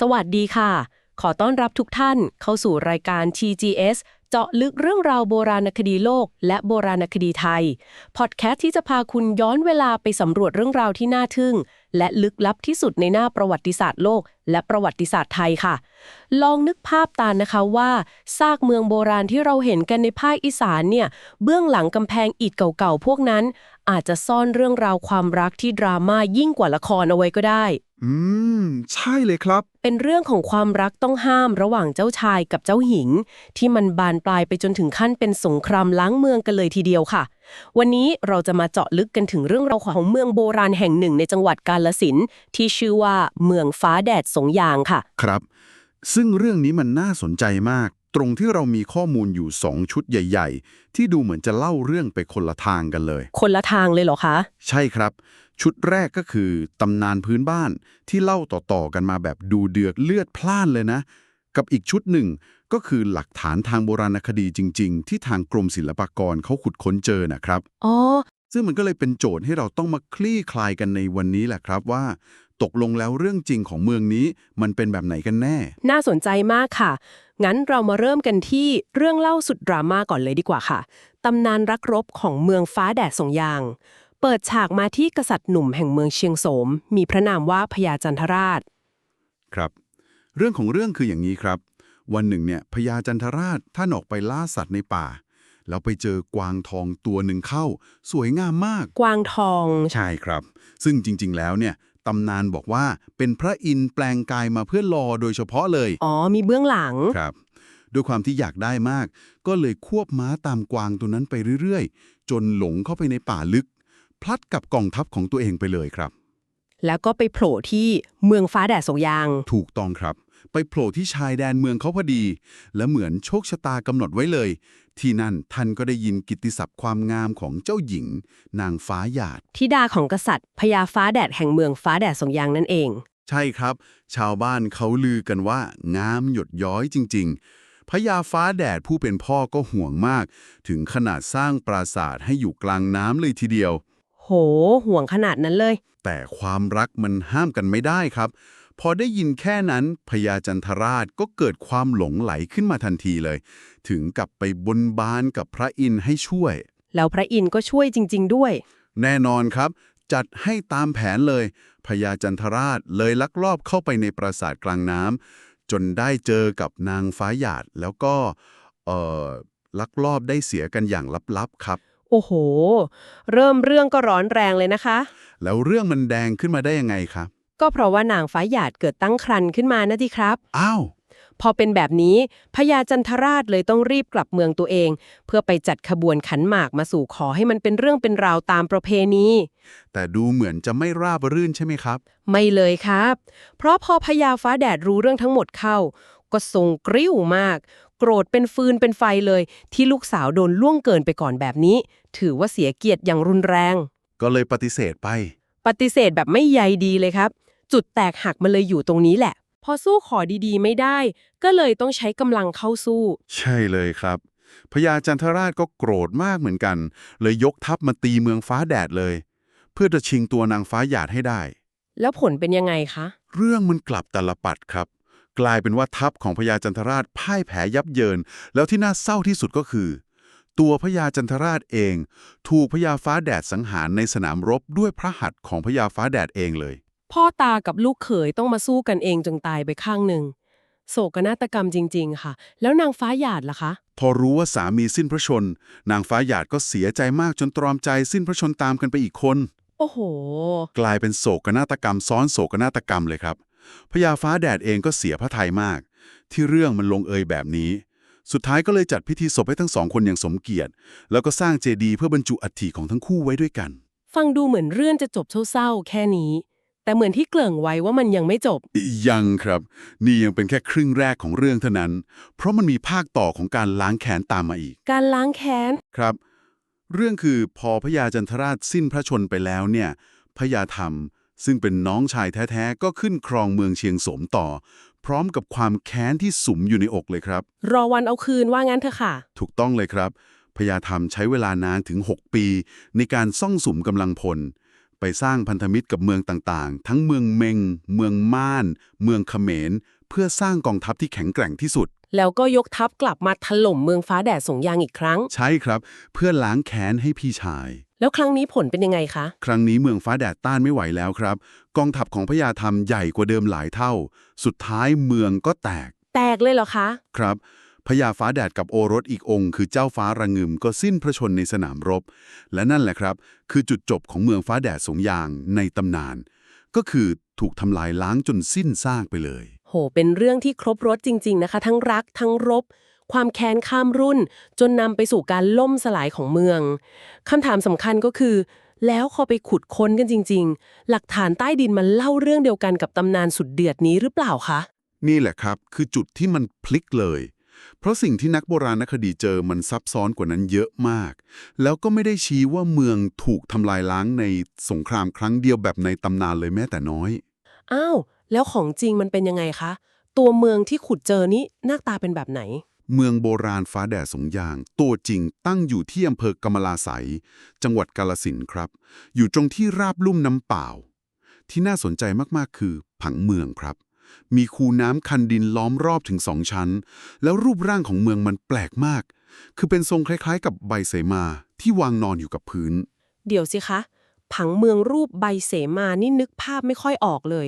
สวัสดีค่ะ ขอต้อนรับทุกท่านเข้าสู่รายการ TGS เจาะลึกเรื่องราวโบราณคดีโลก และโบราณคดีไทย พอดแคสต์ที่จะพาคุณย้อนเวลาไปสำรวจเรื่องราวที่น่าทึ่ง และลึกลับที่สุดในหน้าประวัติศาสตร์โลก และประวัติศาสตร์ไทยค่ะ ลองนึกภาพตามนะคะว่าซากเมืองโบราณที่เราเห็นกันในภาคอีสานเนี่ย เบื้องหลังกำแพงอิฐเก่าๆพวกนั้น อาจจะซ่อนเรื่องราวความรักที่ดราม่ายิ่งกว่าละครเอาไว้ก็ได้ อืม ใช่เลยครับ เป็นเรื่องของความรักต้องห้ามระหว่างเจ้าชายกับเจ้าหญิง ที่มันบานปลายไปจนถึงขั้นเป็นสงครามล้างเมืองกันเลยทีเดียวค่ะ วันนี้เราจะมาเจาะลึกกันถึงเรื่องราวของเมืองโบราณแห่งหนึ่งในจังหวัดกาฬสินธุ์ที่ชื่อว่าเมืองฟ้าแดดสงยางค่ะ ครับ ซึ่งเรื่องนี้มันน่าสนใจมาก ตรงที่เรามีข้อมูลอยู่ 2 ชุดใหญ่ ๆ ที่ดูเหมือนจะเล่าเรื่องไปคนละทางกันเลย คนละทางเลยเหรอคะ ใช่ครับ ชุดแรกก็คือตำนานพื้นบ้านที่เล่าต่อๆกันมาแบบดูเดือดเลือดพล่านเลยนะ กับอีกชุดหนึ่งก็คือหลักฐานทางโบราณคดีจริง ๆ ที่ทางกรมศิลปากรเขาขุดค้นเจอนะครับอ๋อซึ่งมันก็เลยเป็นโจทย์ให้เราต้องมาคลี่คลายกันในวันนี้แหละครับว่า ตกลงแล้วเรื่องจริงของเมืองนี้มันเป็นแบบไหนกันแน่ น่าสนใจมากค่ะ งั้นเรามาเริ่มกันที่เรื่องเล่าสุดดราม่าก่อนเลยดีกว่าค่ะ ตำนานรักรบของเมืองฟ้าแดดสงยาง เปิดฉากมาที่กษัตริย์หนุ่มแห่งเมืองเชียงโสม มีพระนามว่าพญาจันทราช ครับ เรื่องของเรื่องคืออย่างนี้ครับ วันหนึ่งเนี่ยพญาจันทราชท่านออกไปล่าสัตว์ในป่า แล้วไปเจอกวางทองตัวหนึ่งเข้า สวยงามมาก กวางทอง ใช่ครับ ซึ่งจริง ๆ แล้วเนี่ยตำนานบอกว่าเป็นพระอินทร์แปลงกายมาเพื่อรอโดยเฉพาะเลย อ๋อ มีเบื้องหลัง ครับด้วยความที่อยากได้มาก ก็เลยควบม้าตามกวางตัวนั้นไปเรื่อย ๆ จนหลงเข้าไปในป่าลึก พลัดกับกองทัพของตัวเองไปเลยครับ แล้วก็ไปโผล่ที่เมืองฟ้าแดดสงยาง ถูกต้องครับ ไปโผล่ที่ชายแดนเมืองเขาพอดี และเหมือนโชคชะตากำหนดไว้เลย ที่นั่นท่านก็ได้ยินกิตติศัพท์ความงามของเจ้าหญิง นางฟ้าหยาด ธิดาของกษัตริย์พญาฟ้าแดดแห่งเมืองฟ้าแดดสงยางนั่นเอง ใช่ครับ ชาวบ้านเขาลือกันว่างามหยดย้อยจริง ๆ พญาฟ้าแดดผู้เป็นพ่อก็ห่วงมาก ถึงขนาดสร้างปราสาทให้อยู่กลางน้ำเลยทีเดียวโหห่วงขนาดนั้นเลย แต่ความรักมันห้ามกันไม่ได้ครับ พอได้ยินแค่นั้นพญาจันทราชก็เกิดความหลงไหลขึ้นมาทันทีเลย ถึงกับไปบนบานกับพระอินทร์ให้ช่วย แล้วพระอินทร์ก็ช่วยจริง ๆ ด้วย แน่นอนครับ จัดให้ตามแผนเลยพญาจันทราชเลยลักลอบเข้าไปในปราสาทกลางน้ำจนได้เจอกับนางฟ้าหยาดแล้วก็เอ่อลักลอบได้เสียกันอย่างลับๆครับ โอ้โห เริ่มเรื่องก็ร้อนแรงเลยนะคะ แล้วเรื่องมันแดงขึ้นมาได้ยังไงครับ ก็เพราะว่านางฟ้าหยาดเกิดตั้งครรภ์ขึ้นมานะทีครับ อ้าว พอเป็นแบบนี้พญาจันทราชเลยต้องรีบกลับเมืองตัวเอง เพื่อไปจัดขบวนขันหมากมาสู่ขอให้มันเป็นเรื่องเป็นราวตามประเพณี แต่ดูเหมือนจะไม่ราบรื่นใช่ไหมครับ ไม่เลยครับ เพราะพอพญาฟ้าแดดรู้เรื่องทั้งหมดเข้า ก็ทรงกริ้วมาก โกรธเป็นฟืนเป็นไฟเลย ที่ลูกสาวโดนล่วงเกินไปก่อนแบบนี้ ถือว่าเสียเกียรติอย่างรุนแรง ก็เลยปฏิเสธไป ปฏิเสธแบบไม่ใยดีเลยครับ จุดแตกหักมันเลยอยู่ตรงนี้แหละ พอสู้ขอดีๆ ไม่ได้ ก็เลยต้องใช้กำลังเข้าสู้ ใช่เลยครับพญาจันทราชก็โกรธมากเหมือนกัน เลยยกทัพมาตีเมืองฟ้าแดดเลย เพื่อจะชิงตัวนางฟ้าหยาดให้ได้ แล้วผลเป็นยังไงคะ เรื่องมันกลับตลปัดครับ กลายเป็นว่าทัพของพญาจันทราชพ่ายแพ้ยับเยิน แล้วที่น่าเศร้าที่สุดก็คือ ตัวพญาจันทราชเอง ถูกพญาฟ้าแดดสังหารในสนามรบด้วยพระหัตถ์ของพญาฟ้าแดดเองเลย พ่อตากับลูกเขยต้องมาสู้กันเองจนตายไปข้างหนึ่งโศกนาฏกรรมจริง ๆ ค่ะ แล้วนางฟ้าหยาดล่ะคะ พอรู้ว่าสามีสิ้นพระชน นางฟ้าหยาดก็เสียใจมากจนตรอมใจสิ้นพระชนตามกันไปอีกคน โอ้โห กลายเป็นโศกนาฏกรรมซ้อนโศกนาฏกรรมเลยครับ พญาฟ้าแดดเองก็เสียพระทัยมาก ที่เรื่องมันลงเอยแบบนี้ สุดท้ายก็เลยจัดพิธีศพให้ทั้งสองคนอย่างสมเกียรติ แล้วก็สร้างเจดีย์เพื่อบรรจุอัฐิของทั้งคู่ไว้ด้วยกัน ฟังดูเหมือนเรื่องจะจบเศร้าๆแค่นี้ แต่เหมือนที่เกริ่งไว้ว่ามันยังไม่จบ ยังครับ นี่ยังเป็นแค่ครึ่งแรกของเรื่องเท่านั้น เพราะมันมีภาคต่อของการล้างแค้นตามมาอีก การล้างแค้น ครับ เรื่องคือพอพญาจันทราชสิ้นพระชนไปแล้วเนี่ยพญาธรรม ซึ่งเป็นน้องชายแท้ๆ ก็ขึ้นครองเมืองเชียงสมต่อ พร้อมกับความแค้นที่สุมอยู่ในอกเลยครับ รอวันเอาคืนว่างั้นเถอะค่ะ ถูกต้องเลยครับพญาธรรมใช้เวลานานถึง 6 ปี ในการซ่องสุมกำลังพล ไปสร้างพันธมิตรกับเมืองต่างๆ ทั้งเมืองเมง เมืองม่าน เมืองเขมร เพื่อสร้างกองทัพที่แข็งแกร่งที่สุด แล้วก็ยกทัพกลับมาถล่มเมืองฟ้าแดดสงยางอีกครั้ง ใช่ครับ เพื่อล้างแค้นให้พี่ชาย แล้วครั้งนี้ผลเป็นยังไงคะ ครั้งนี้เมืองฟ้าแดดต้านไม่ไหวแล้วครับ กองทัพของพญาธรรมใหญ่กว่าเดิมหลายเท่า สุดท้ายเมืองก็แตก แตกเลยเหรอคะ ครับพญาฟ้าแดดกับโอรสอีกองค์ คือเจ้าฟ้าระงึมก็สิ้นพระชนในสนามรบ และนั่นแหละครับ คือจุดจบของเมืองฟ้าแดดสงยางในตำนาน ก็คือถูกทำลายล้างจนสิ้นซากไปเลย โห เป็นเรื่องที่ครบรถจริง ๆ นะคะ ทั้งรักทั้งรบ ความแค้นข้ามรุ่น จนนำไปสู่การล่มสลายของเมืองคำถามสำคัญก็คือ แล้วพอไปขุดค้นกันจริง ๆ หลักฐานใต้ดินมันเล่าเรื่องเดียวกันกับตำนานสุดเดือดนี้หรือเปล่าคะนี่แหละครับ คือจุดที่มันพลิกเลย เพราะสิ่งที่นักโบราณคดีเจอมันซับซ้อนกว่านั้นเยอะมาก แล้วก็ไม่ได้ชี้ว่าเมืองถูกทำลายล้างในสงครามครั้งเดียวแบบในตำนานเลยแม้แต่น้อย อ้าว แล้วของจริงมันเป็นยังไงคะ ตัวเมืองที่ขุดเจอนี้หน้าตาเป็นแบบไหน เมืองโบราณฟ้าแดดสงยาง ตัวจริงตั้งอยู่ที่อำเภอกำมะลาไสจังหวัดกาลสินครับ อยู่ตรงที่ราบลุ่มน้ำเปล่า ที่น่าสนใจมากๆคือผังเมืองครับ มีคูน้ำคันดินล้อมรอบถึงสองชั้น แล้วรูปร่างของเมืองมันแปลกมาก คือเป็นทรงคล้ายๆ กับใบเสมาที่วางนอนอยู่กับพื้น เดี๋ยวสิคะผังเมืองรูปใบเสมานี่นึกภาพไม่ค่อยออกเลย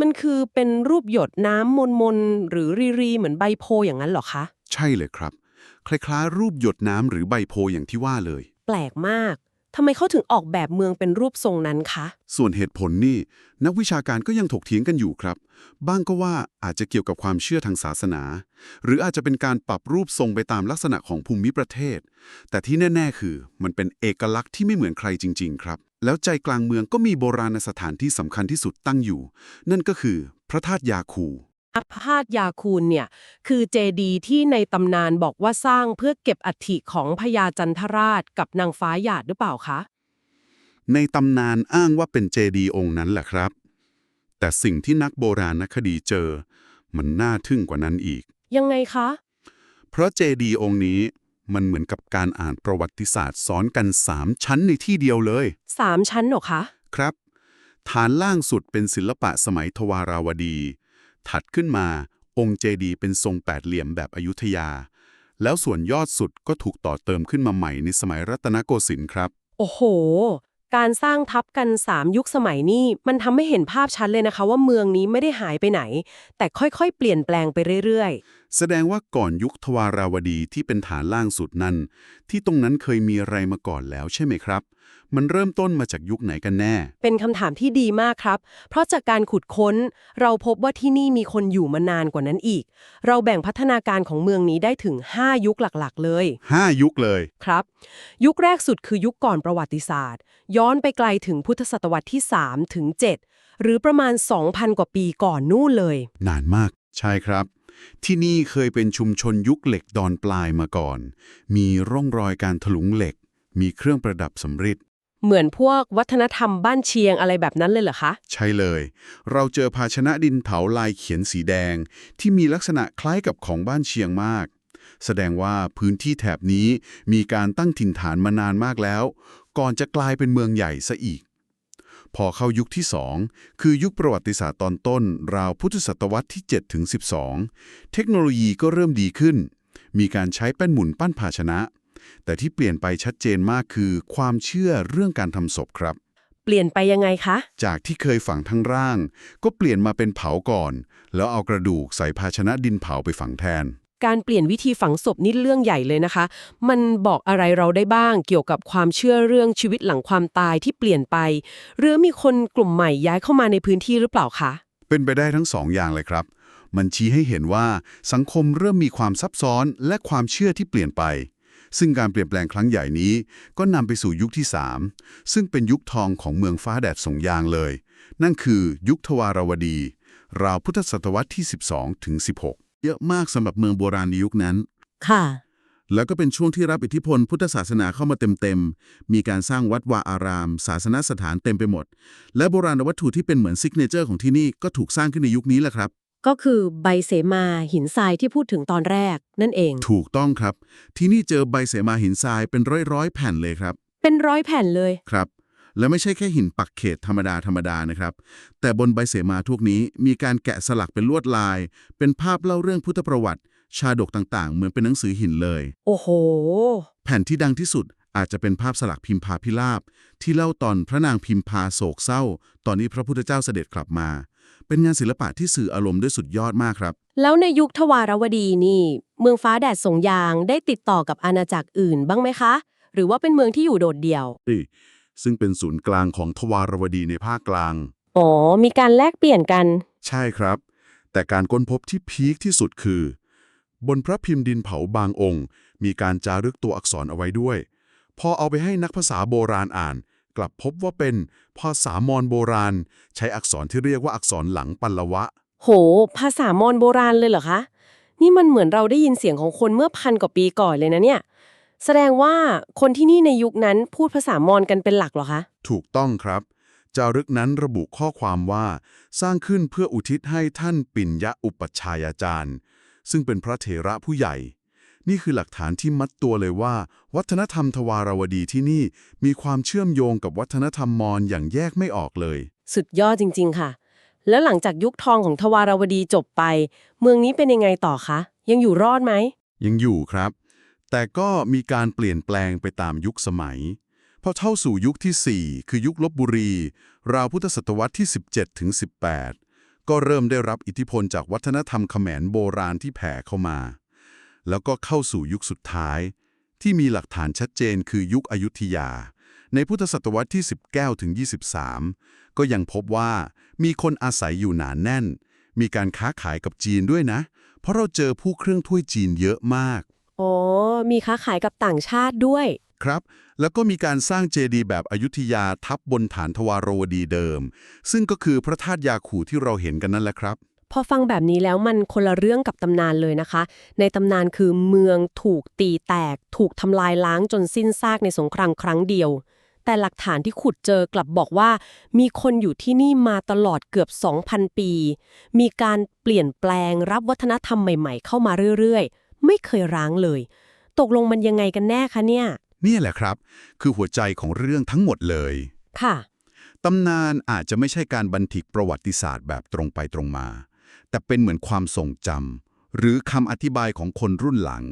มันคือเป็นรูปหยดน้ำมนมนๆหรือรีรีๆเหมือนใบโพอย่างนั้นหรอคะ ใช่เลยครับ คล้ายๆ รูปหยดน้ำหรือใบโพอย่างที่ว่าเลย แปลกมากทำไมเขาถึงออกแบบเมืองเป็นรูปทรงนั้นคะ ส่วนเหตุผลนี่ นักวิชาการก็ยังถกเถียงกันอยู่ครับ บ้างก็ว่าอาจจะเกี่ยวกับความเชื่อทางศาสนา หรืออาจจะเป็นการปรับรูปทรงไปตามลักษณะของภูมิประเทศ แต่ที่แน่ ๆ คือ มันเป็นเอกลักษณ์ที่ไม่เหมือนใครจริง ๆ ครับ แล้วใจกลางเมืองก็มีโบราณสถานที่สำคัญที่สุดตั้งอยู่ นั่นก็คือพระธาตุยาคู พระธาตุยาคูลเนี่ยคือเจดีย์ที่ในตำนานบอกว่าสร้างเพื่อเก็บอัฐิของพญาจันทราชกับนางฟ้าหยาดหรือเปล่าคะ ในตำนานอ้างว่าเป็นเจดีย์องค์นั้นแหละครับ แต่สิ่งที่นักโบราณคดีเจอ มันน่าทึ่งกว่านั้นอีก ยังไงคะ เพราะเจดีย์องค์นี้มันเหมือนกับการอ่านประวัติศาสตร์ซ้อนกันสามชั้นในที่เดียวเลยสามชั้นเหรอคะ ครับ ฐานล่างสุดเป็นศิลปะสมัยทวาราวดี ถัดขึ้นมาองค์เจดีย์เป็นทรงแปดเหลี่ยมแบบอยุธยา แล้วส่วนยอดสุดก็ถูกต่อเติมขึ้นมาใหม่ในสมัยรัตนโกสินทร์ครับ โอ้โห การสร้างทับกัน 3 ยุคสมัยนี้มันทำให้เห็นภาพชัดเลยนะคะ ว่าเมืองนี้ไม่ได้หายไปไหน แต่ค่อยๆ เปลี่ยนแปลงไปเรื่อยแสดงว่าก่อนยุคทวาราวดีที่เป็นฐานล่างสุดนั้น ที่ตรงนั้นเคยมีอะไรมาก่อนแล้วใช่ไหมครับ มันเริ่มต้นมาจากยุคไหนกันแน่ๆเป็นคำถามที่ดีมากครับ เพราะจากการขุดค้น เราพบว่าที่นี่มีคนอยู่มานานกว่านั้นอีก เราแบ่งพัฒนาการของเมืองนี้ได้ถึง 5 ยุคหลักๆ เลย 5 ยุคเลย ครับ ยุคแรกสุดคือยุคก่อนประวัติศาสตร์ ย้อนไปไกลถึงพุทธศตวรรษที่3ถึง7หรือประมาณ 2,000 กว่าปีก่อนนู่นเลย นานมาก ใช่ครับ ที่นี่เคยเป็นชุมชนยุคเหล็กดอนปลายมาก่อน มีร่องรอยการถลุงเหล็ก มีเครื่องประดับสำริดเหมือนพวกวัฒนธรรมบ้านเชียงอะไรแบบนั้นเลยเหรอคะ ใช่เลย เราเจอภาชนะดินเผาลายเขียนสีแดง ที่มีลักษณะคล้ายกับของบ้านเชียงมาก แสดงว่าพื้นที่แถบนี้มีการตั้งถิ่นฐานมานานมากแล้ว ก่อนจะกลายเป็นเมืองใหญ่ซะอีก พอเข้ายุคที่2คือยุคประวัติศาสตร์ตอนต้น ราวพุทธศตวรรษที่7ถึง12 เทคโนโลยีก็เริ่มดีขึ้น มีการใช้แป้นหมุนปั้นภาชนะ แต่ที่เปลี่ยนไปชัดเจนมากคือ ความเชื่อเรื่องการทำศพครับ เปลี่ยนไปยังไงคะ จากที่เคยฝังทั้งร่าง ก็เปลี่ยนมาเป็นเผาก่อน แล้วเอากระดูกใส่ภาชนะดินเผาไปฝังแทน การเปลี่ยนวิธีฝังศพนี่เรื่องใหญ่เลยนะคะ มันบอกอะไรเราได้บ้างเกี่ยวกับความเชื่อเรื่องชีวิตหลังความตายที่เปลี่ยนไป หรือมีคนกลุ่มใหม่ย้ายเข้ามาในพื้นที่หรือเปล่าคะเป็นไปได้ทั้งสองอย่างเลยครับ มันชี้ให้เห็นว่าสังคมเริ่มมีความซับซ้อนและความเชื่อที่เปลี่ยนไป ซึ่งการเปลี่ยนแปลงครั้งใหญ่นี้ ก็นำไปสู่ยุคที่ 3 ซึ่งเป็นยุคทองของเมืองฟ้าแดดสงยางเลย นั่นคือยุคทวารวดี ราวพุทธศตวรรษที่ 12ถึง16 เยอะมากสำหรับเมืองโบราณในยุคนั้น ค่ะ แล้วก็เป็นช่วงที่รับอิทธิพลพุทธศาสนาเข้ามาเต็มๆ มีการสร้างวัดวาอาราม ศาสนสถานเต็มไปหมด และโบราณวัตถุที่เป็นเหมือนซิกเนเจอร์ของที่นี่ก็ถูกสร้างขึ้นในยุคนี้แหละครับ ก็คือใบเสมาหินทรายที่พูดถึงตอนแรกนั่นเอง ถูกต้องครับ ที่นี่เจอใบเสมาหินทรายเป็นร้อยๆแผ่นเลยครับ เป็นร้อยแผ่นเลย ครับ และไม่ใช่แค่หินปักเขตธรรมดาธรรมดานะครับ แต่บนใบเสมาทุกนี้มีการแกะสลักเป็นลวดลาย เป็นภาพเล่าเรื่องพุทธประวัติ ชาดกต่างๆ เหมือนเป็นหนังสือหินเลย โอ้โห แผ่นที่ดังที่สุดอาจจะเป็นภาพสลักพิมพาพิลาบที่เล่าตอนพระนางพิมพาโศกเศร้า ตอนนี้พระพุทธเจ้าเสด็จกลับมา เป็นงานศิลปะที่สื่ออารมณ์ด้วยสุดยอดมากครับ แล้วในยุคทวารวดีนี่ เมืองฟ้าแดดส่งยางได้ติดต่อกับอาณาจักรอื่นบ้างไหมคะ หรือว่าเป็นเมืองที่อยู่โดดเดี่ยวซึ่งเป็นศูนย์กลางของทวารวดีในภาคกลาง อ๋อ มีการแลกเปลี่ยนกัน ใช่ครับ แต่การค้นพบที่พีคที่สุดคือ บนพระพิมพ์ดินเผาบางองค์ มีการจารึกตัวอักษรเอาไว้ด้วย พอเอาไปให้นักภาษาโบราณอ่าน กลับพบว่าเป็นภาษามอญโบราณ ใช้อักษรที่เรียกว่าอักษรหลังปัลลวะ โห ภาษามอญโบราณเลยเหรอคะ นี่มันเหมือนเราได้ยินเสียงของคนเมื่อพันกว่าปีก่อนเลยนะเนี่ย แสดงว่าคนที่นี่ในยุคนั้นพูดภาษามอญกันเป็นหลักเหรอคะ ถูกต้องครับ จารึกนั้นระบุข้อความว่า สร้างขึ้นเพื่ออุทิศให้ท่านปิ่นยะอุปัชฌายาจารย์ ซึ่งเป็นพระเถระผู้ใหญ่ นี่คือหลักฐานที่มัดตัวเลยว่า วัฒนธรรมทวารวดีที่นี่มีความเชื่อมโยงกับวัฒนธรรมมอญอย่างแยกไม่ออกเลย สุดยอดจริง ๆ ค่ะ แล้วหลังจากยุคทองของทวารวดีจบไป เมืองนี้เป็นยังไงต่อคะ ยังอยู่รอดไหม ยังอยู่ครับ แต่ก็มีการเปลี่ยนแปลงไปตามยุคสมัยพอเข้าสู่ยุคที่ 4 คือยุคลบบุรี ราวพุทธศตวรรษที่ 17ถึง18 ก็เริ่มได้รับอิทธิพลจากวัฒนธรรมเขมรโบราณที่แผ่เข้ามา แล้วก็เข้าสู่ยุคสุดท้าย ที่มีหลักฐานชัดเจนคือยุคอยุธยา ในพุทธศตวรรษที่ 19ถึง23 ก็ยังพบว่ามีคนอาศัยอยู่หนานแน่น มีการค้าขายกับจีนด้วยนะ เพราะเราเจอผู้เครื่องถ้วยจีนเยอะมาก อ๋อ มีค้าขายกับต่างชาติด้วย ครับ แล้วก็มีการสร้างเจดีย์แบบอยุธยาทับบนฐานทวารวดีเดิม ซึ่งก็คือพระธาตุยาคูที่เราเห็นกันนั่นแหละครับพ อฟังแบบนี้แล้วมันคนละเรื่องกับตำนานเลยนะคะ ในตำนานคือเมืองถูกตีแตก ถูกทำลายล้างจนสิ้นซากในสงครามครั้งเดียว แต่หลักฐานที่ขุดเจอกลับบอกว่า มีคนอยู่ที่นี่มาตลอดเกือบ 2,000 ปี มีการเปลี่ยนแปลงรับวัฒนธรรมใหม่ ๆ เข้ามาเรื่อยๆ ไม่เคยร้างเลย ตกลงมันยังไงกันแน่คะเนี่ยนี่แหละครับ คือหัวใจของเรื่องทั้งหมดเลย ค่ะ ตำนานอาจจะไม่ใช่การบันทึกประวัติศาสตร์แบบตรงไปตรงมา แต่เป็นเหมือนความทรงจำหรือคำอธิบายของคนรุ่นหลัง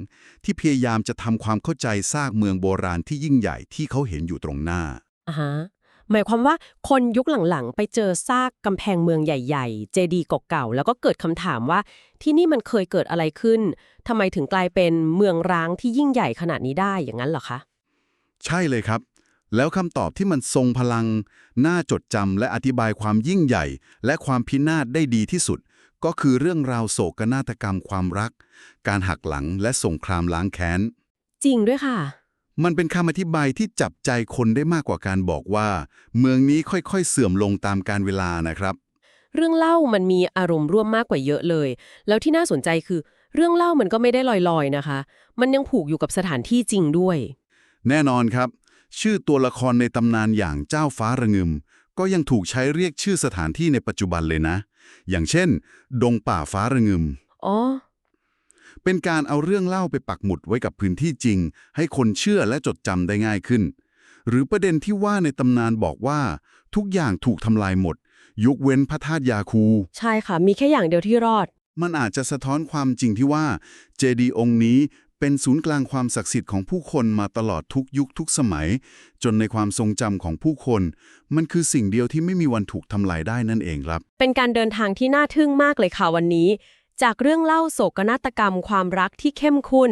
ที่พยายามจะทำความเข้าใจซากเมืองโบราณที่ยิ่งใหญ่ที่เขาเห็นอยู่ตรงหน้าอ่าฮะหมายความว่าคนยุคหลังๆ ไปเจอซากกำแพงเมืองใหญ่ๆ เจดีย์เก่าๆ แล้วก็เกิดคำถามว่า ที่นี่มันเคยเกิดอะไรขึ้นทำไมถึงกลายเป็นเมืองร้างที่ยิ่งใหญ่ขนาดนี้ได้อย่างนั้นเหรอคะ ใช่เลยครับ แล้วคำตอบที่มันทรงพลัง น่าจดจำและอธิบายความยิ่งใหญ่ และความพินาศได้ดีที่สุด ก็คือเรื่องราวโศกนาฏกรรมความรัก การหักหลังและสงครามล้างแค้น จริงด้วยค่ะ มันเป็นคำอธิบายที่จับใจคนได้มากกว่าการบอกว่า เมืองนี้ค่อยๆเสื่อมลงตามการเวลานะครับ เรื่องเล่ามันมีอารมณ์ร่วมมากกว่าเยอะเลย แล้วที่น่าสนใจคือ เรื่องเล่ามันก็ไม่ได้ลอยๆนะคะ มันยังผูกอยู่กับสถานที่จริงด้วย แน่นอนครับ ชื่อตัวละครในตำนานอย่างเจ้าฟ้าระงึม ก็ยังถูกใช้เรียกชื่อสถานที่ในปัจจุบันเลยนะ อย่างเช่น ดงป่าฟ้าระงึม อ๋อ เป็นการเอาเรื่องเล่าไปปักหมุดไว้กับพื้นที่จริง ให้คนเชื่อและจดจำได้ง่ายขึ้น หรือประเด็นที่ว่าในตำนานบอกว่า ทุกอย่างถูกทำลายหมด ยกเว้นพระธาตุยาคู ใช่ค่ะ มีแค่อย่างเดียวที่รอด มันอาจจะสะท้อนความจริงที่ว่า เจดีย์องค์นี้ เป็นศูนย์กลางความศักดิ์สิทธิ์ของผู้คนมาตลอดทุกยุคทุกสมัย จนในความทรงจำของผู้คน มันคือสิ่งเดียวที่ไม่มีวันถูกทำลายได้นั่นเองครับ เป็นการเดินทางที่น่าทึ่งมากเลยค่ะวันนี้ จากเรื่องเล่าโศกนาฏกรรมความรักที่เข้มข้น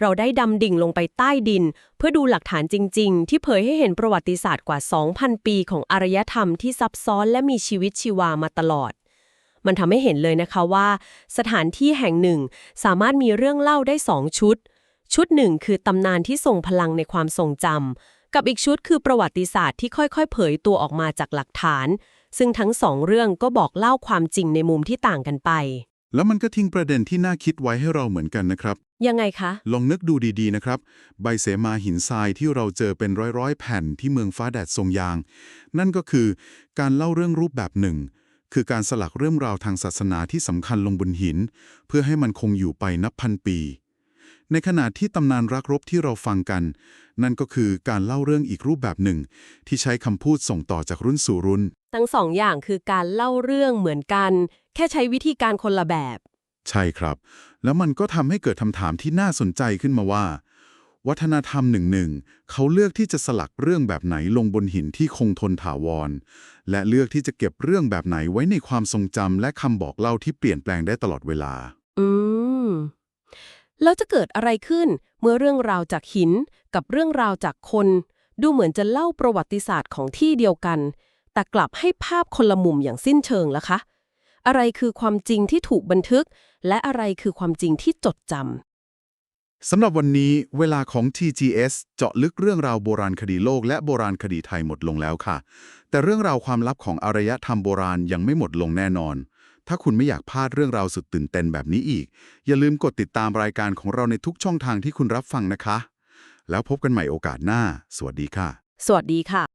เราได้ดำดิ่งลงไปใต้ดิน เพื่อดูหลักฐานจริง ๆ ที่เผยให้เห็นประวัติศาสตร์กว่า 2,000 ปีของอารยธรรมที่ซับซ้อนและมีชีวิตชีวามาตลอด มันทำให้เห็นเลยนะคะว่า สถานที่แห่งหนึ่ง สามารถมีเรื่องเล่าได้สองชุด ชุดหนึ่งคือตำนานที่ทรงพลังในความทรงจำกับอีกชุดคือประวัติศาสตร์ที่ค่อยๆ เผยตัวออกมาจากหลักฐาน ซึ่งทั้งสองเรื่องก็บอกเล่าความจริงในมุมที่ต่างกันไป แล้วมันก็ทิ้งประเด็นที่น่าคิดไว้ให้เราเหมือนกันนะครับ ยังไงคะ ลองนึกดูดีๆนะครับ ใบเสมาหินทรายที่เราเจอเป็นร้อยๆ แผ่นที่เมืองฟ้าแดดทรงยาง นั่นก็คือการเล่าเรื่องรูปแบบหนึ่งคือการสลักเรื่องราวทางศาสนาที่สำคัญลงบนหิน เพื่อให้มันคงอยู่ไปนับพันปี ในขณะที่ตำนานรักรบที่เราฟังกัน นั่นก็คือการเล่าเรื่องอีกรูปแบบหนึ่ง ที่ใช้คำพูดส่งต่อจากรุ่นสู่รุ่น ทั้งสองอย่างคือการเล่าเรื่องเหมือนกัน แค่ใช้วิธีการคนละแบบ ใช่ครับ แล้วมันก็ทำให้เกิดคำถามที่น่าสนใจขึ้นมาว่า วัฒนธรรมหนึ่งหนึ่งเขาเลือกที่จะสลักเรื่องแบบไหนลงบนหินที่คงทนถาวร และเลือกที่จะเก็บเรื่องแบบไหนไว้ในความทรงจำและคำบอกเล่าที่เปลี่ยนแปลงได้ตลอดเวลา อืม แล้วจะเกิดอะไรขึ้นเมื่อเรื่องราวจากหินกับเรื่องราวจากคน ดูเหมือนจะเล่าประวัติศาสตร์ของที่เดียวกัน แต่กลับให้ภาพคนละมุมอย่างสิ้นเชิงล่ะคะ อะไรคือความจริงที่ถูกบันทึก และอะไรคือความจริงที่จดจำสำหรับวันนี้เวลาของ TGS เจาะลึกเรื่องราวโบราณคดีโลกและโบราณคดีไทยหมดลงแล้วค่ะ แต่เรื่องราวความลับของอารยธรรมโบราณยังไม่หมดลงแน่นอน ถ้าคุณไม่อยากพลาดเรื่องราวสุดตื่นเต้นแบบนี้อีก อย่าลืมกดติดตามรายการของเราในทุกช่องทางที่คุณรับฟังนะคะ แล้วพบกันใหม่โอกาสหน้า สวัสดีค่ะ สวัสดีค่ะ